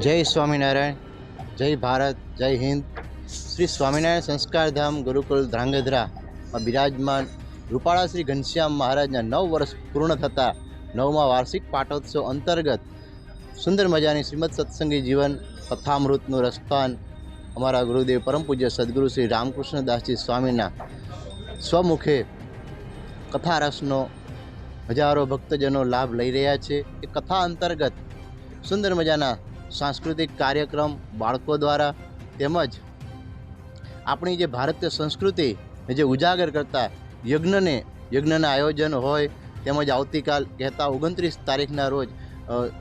જય સ્વામિનારાયણ, જય ભારત, જય હિન્દ. શ્રી સ્વામિનારાયણ સંસ્કારધામ ગુરુકુળ ધ્રાંગધ્રામાં બિરાજમાન રૂપાળા શ્રી ઘનશ્યામ મહારાજના નવ વર્ષ પૂર્ણ થતાં નવમા વાર્ષિક પાટોત્સવ અંતર્ગત સુંદર મજાની શ્રીમદ સત્સંગી જીવન, કથામૃતનું રસપાન અમારા ગુરુદેવ પરમ પૂજ્ય સદગુરુ શ્રી રામકૃષ્ણદાસજી સ્વામીના સ્વમુખે કથા રસનો હજારો ભક્તજનો લાભ લઈ રહ્યા છે. એ કથા અંતર્ગત સુંદર મજાના સાંસ્કૃતિક કાર્યક્રમ બાળકો દ્વારા તેમજ આપણી જે ભારતીય સંસ્કૃતિ જે ઉજાગર કરતા યજ્ઞને, યજ્ઞના આયોજન હોય તેમજ આવતીકાલ કહેતા ઓગણત્રીસ તારીખના રોજ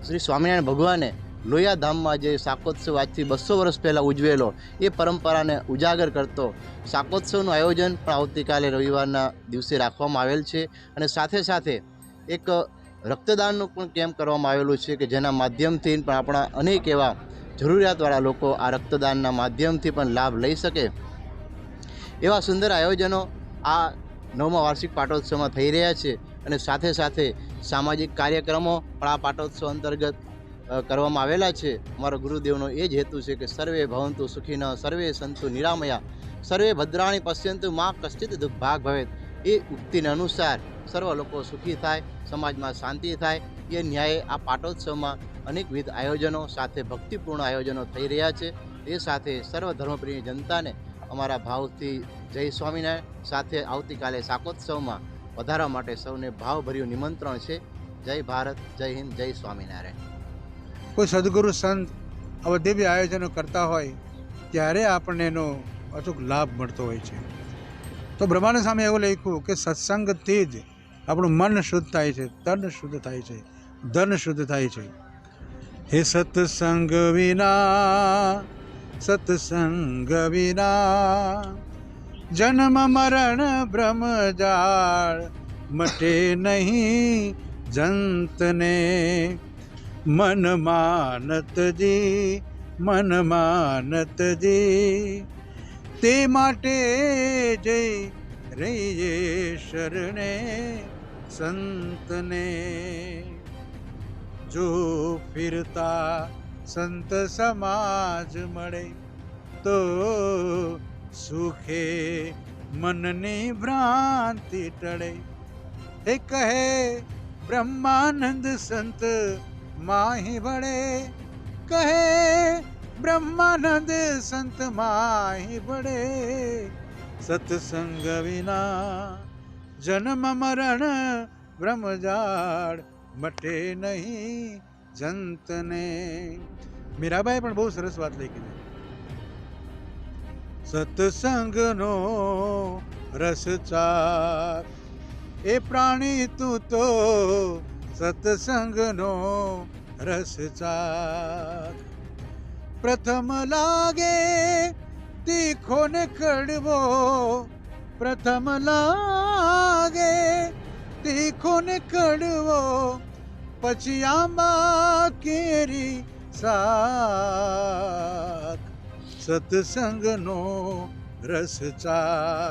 શ્રી સ્વામિનારાયણ ભગવાને લોયા ધામમાં જે શાકોત્સવ આજથી બસો વર્ષ પહેલાં ઉજવેલો, એ પરંપરાને ઉજાગર કરતો શાકોત્સવનું આયોજન પણ આવતીકાલે રવિવારના દિવસે રાખવામાં આવેલ છે અને સાથે સાથે એક રક્તદાનનું પણ કેમ્પ કરવામાં આવેલું છે કે જેના માધ્યમથી પણ આપણા અનેક એવા જરૂરિયાતવાળા લોકો આ રક્તદાનના માધ્યમથી પણ લાભ લઈ શકે. એવા સુંદર આયોજનો આ નવમા વાર્ષિક પાટોત્સવમાં થઈ રહ્યા છે અને સાથે સાથે સામાજિક કાર્યક્રમો પણ આ પાટોત્સવ અંતર્ગત કરવામાં આવેલા છે. અમારો ગુરુદેવનો એ જ હેતુ છે કે સર્વે ભવંતુ સુખીન, સર્વે સંતુ નિરામયા, સર્વે ભદ્રાણી પશ્યંતુ મા કશ્ચિત દુઃખ ભાગ ભવેત. એ ઉક્તિને અનુસાર સર્વ લોકો સુખી થાય, સમાજમાં શાંતિ થાય. એ ન્યાયે આ પાટોત્સવમાં અનેકવિધ આયોજનો સાથે ભક્તિપૂર્ણ આયોજનો થઈ રહ્યા છે. એ સાથે સર્વ ધર્મપ્રિય જનતાને અમારા ભાવથી જય સ્વામિનારાયણ સાથે આવતીકાલે શાકોત્સવમાં વધારવા માટે સૌને ભાવભર્યું નિમંત્રણ છે. જય ભારત, જય હિન્દ, જય સ્વામિનારાયણ. કોઈ સદગુરુ સંત આ બધે બી આયોજનો કરતા હોય, ત્યારે આપણને એનો અચૂક લાભ મળતો હોય છે. તો બ્રહ્માનંદ સામે એવું લખ્યું કે સત્સંગથી જ આપણું મન શુદ્ધ થાય છે, તન શુદ્ધ થાય છે, ધન શુદ્ધ થાય છે. હે સત્સંગ વિના સત્સંગ વિના, જન્મ, મરણ, બ્રહ્મ, જાળ મટે નહીં જંતને. મન માનતજી મન માનતજી, તે માટે જય રહીએ શરણે. સંતને જો ફિરતા સંત સમાજ મળે, તો સુખે મનની ભ્રાંતિ ટળે. એ કહે, બ્રહ્માનંદ સંત માહી ભળે કહે, બ્રહ્માનંદ સંત માહી ભળે સત્સંગ વિના જન્મ મરણ બ્રહ્મજાળ મટે નહીં જંતને મીરાબાઈ પણ બહુ સરસ વાત લખી છે સત્સંગનો રસ ચાર એ પ્રાણી તું તો સત્સંગનો રસ ચાર પ્રથમ લાગે તીખો ને કડવો પ્રથમ લાગે તીખો ને કડવો પછી આંબા કેરી શાક સત્સંગનો રસ ચાર